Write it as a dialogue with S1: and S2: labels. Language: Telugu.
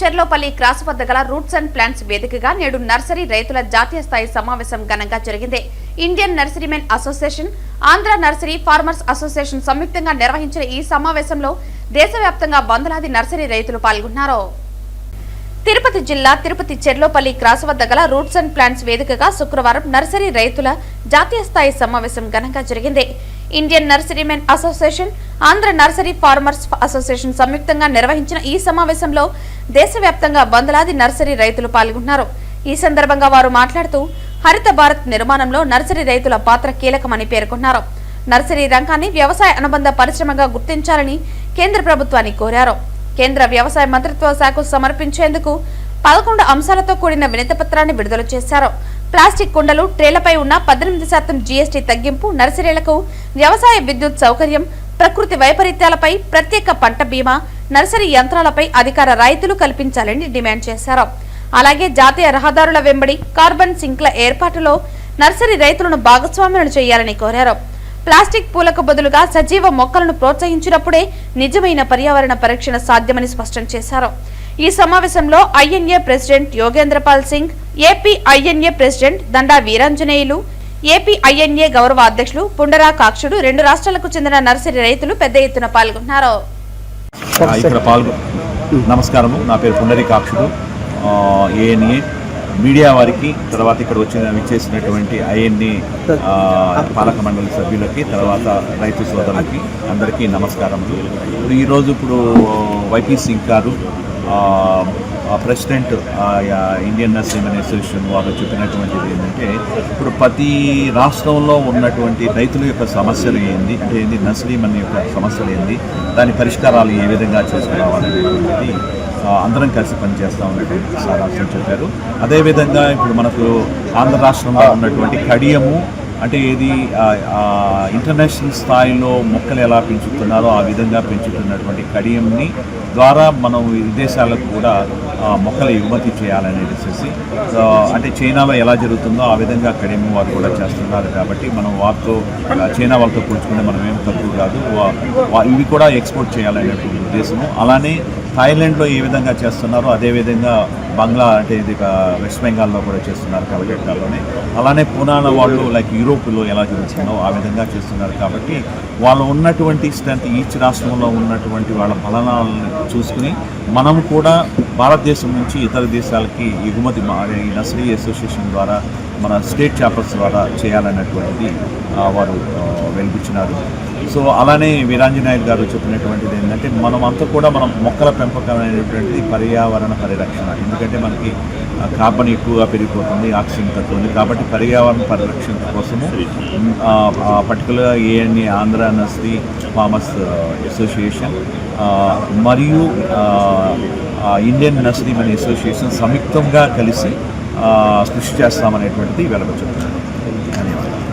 S1: చెర్లోపల్లి క్రాస్ వద్ద గల రూట్స్ అండ్ ప్లాంట్స్ వేదికగా నేడు నర్సరీ రైతుల జాతీయ స్థాయి సమావేశం ఘనంగా జరిగింది. Indian nurserymen association Andhra nursery farmers association సంయుక్తంగా నిర్వహించిన ఈ సమావేశంలో దేశవ్యాప్తంగా వందలాది నర్సరీ రైతులు పాల్గొన్నారు. తిరుపతి జిల్లా తిరుపతి చెర్లోపల్లి క్రాస్ వద్ద గల రూట్స్ అండ్ ప్లాంట్స్ వేదికగా శుక్రవారం నర్సరీ రైతుల జాతీయ స్థాయి సమావేశం ఘనంగా జరిగింది. Indian nurserymen association Andhra nursery farmers association సంయుక్తంగా నిర్వహించిన ఈ సమావేశంలో దేశవ్యాప్తంగా వందలాది నర్సరీ రైతులు పాల్గొన్నారు ఈ సందర్భంగా వారు మాట్లాడుతూ హరిత భారత్ నిర్మాణంలో నర్సరీ రైతుల పాత్ర కీలకమని పేర్కొన్నారు. నర్సరీ రంగాన్ని వ్యవసాయ అనుబంధ పరిశ్రమగా గుర్తించాలని కేంద్ర ప్రభుత్వాన్ని కోరారు. కేంద్ర వ్యవసాయ మంత్రిత్వ శాఖ సమర్పించేందుకు పదకొండు అంశాలతో కూడిన వినతిపత్రాన్ని విడుదల చేశారు. ప్లాస్టిక్ కుండలు ట్రేలపై ఉన్న పద్దెనిమిది శాతం జీఎస్టీ తగ్గింపు నర్సరీలకు వ్యవసాయ విద్యుత్ సౌకర్యం ప్రకృతి వైపరీత్యాలపై ప్రత్యేక పంట బీమా నర్సరీ యంత్రాలపై అధికార రాయితీలు కల్పించాలని డిమాండ్ చేశారు. అలాగే జాతీయ రహదారుల వెంబడి కార్బన్ సింక్ల ఏర్పాటులో నర్సరీ రైతులను భాగస్వాములను చేయాలని కోరారు. ప్లాస్టిక్ పూలకు బదులుగా సజీవ మొక్కలను ప్రోత్సహించినప్పుడే నిజమైన పర్యావరణ పరీక్షణ సాధ్యమని స్పష్టం చేశారు. ఈ సమావేశంలో INA president Yogendrapal Singh AP INA president Danda Veeranjaneyulu AP INA గౌరవ అధ్యక్షులు పుండరా కాక్షుడు రెండు రాష్ట్రాలకు చెందిన నర్సరీ రైతులు పెద్ద ఎత్తున పాల్గొన్నారు
S2: ఇక్కడ పాల్గొ నమస్కారము. నా పేరు పుండరీకాక్షుడు ఏఎన్ఏ మీడియా వారికి తర్వాత ఇక్కడ వచ్చిన విచ్చేసినటువంటి ఐఎన్ఏ పాలక మండలి సభ్యులకి తర్వాత రైతు సోదరులకి అందరికీ నమస్కారములు. ఇప్పుడు ఈరోజు ఇప్పుడు వైపీ సింగ్ గారు ప్రెసిడెంట్ ఇండియన్ నర్సింగ్ అసోసియేషన్ వాళ్ళు చెప్పినటువంటిది ఏంటంటే ఇప్పుడు ప్రతి రాష్ట్రంలో ఉన్నటువంటి రైతుల యొక్క సమస్యలు ఏంది? అంటే ఏంది? నర్సరీమన్ యొక్క సమస్యలు ఏంది? దాని పరిష్కారాలు ఏ విధంగా చేసుకురావాలనేటువంటిది అందరం కలిసి పనిచేస్తూ ఉన్నటువంటి సారాంశం చెప్పారు. అదేవిధంగా ఇప్పుడు మనకు ఆంధ్ర రాష్ట్రంలో ఉన్నటువంటి కడియము అంటే ఇది ఇంటర్నేషనల్ స్థాయిలో మొక్కలు ఎలా పెంచుతున్నారో ఆ విధంగా పెంచుతున్నటువంటి కడియంని ద్వారా మనం విదేశాలకు కూడా మొక్కలు ఎగుమతి చేయాలని చెప్పేసి అంటే చైనాలో ఎలా జరుగుతుందో ఆ విధంగా కడియం వారు కూడా చేస్తున్నారు కాబట్టి మనం వారితో చైనా వాళ్ళతో పోల్చుకుంటే మనం ఏం తక్కువ కాదు వా- ఇవి కూడా ఎక్స్పోర్ట్ చేయాలనేటువంటి ఉద్దేశము. అలానే థాయిలాండ్లో ఏ విధంగా చేస్తున్నారో అదేవిధంగా బంగ్లా అంటే ఇది వెస్ట్ బెంగాల్లో కూడా చేస్తున్నారు కలకట్టాలోనే అలానే పూనాన వాళ్ళు లైక్ యూరోప్లో ఎలా జరుగుతుందో ఆ విధంగా చేస్తున్నారు కాబట్టి వాళ్ళు ఉన్నటువంటి స్ట్రెంత్ ఈచ్ రాష్ట్రంలో ఉన్నటువంటి వాళ్ళ ఫలనాలను చూసుకుని మనం కూడా భారతదేశం నుంచి ఇతర దేశాలకి ఎగుమతి మా- ఈ నర్సరీ అసోసియేషన్ ద్వారా మన స్టేట్ చాపర్స్ ద్వారా చేయాలన్నటువంటిది వారు ఆ, వెలిపించినారు. సో అలానే వీరాంజనాయుడు గారు చెప్పినటువంటిది ఏంటంటే మనం అంతా కూడా మనం మొక్కల పెంపకం అనేటువంటిది పర్యావరణ పరిరక్షణ. ఎందుకంటే మనకి కార్బన్ ఎక్కువగా పెరిగిపోతుంది ఆక్సిజన్ తక్కువ కాబట్టి పర్యావరణ పరిరక్షణ కోసము పర్టికులర్గా ANA Andhra nursery farmers association మరియు ఇండియన్ నర్సరీ మన అసోసియేషన్ సంయుక్తంగా కలిసి కృషి చేస్తామనేటువంటిది వెళ్ళవచ్చు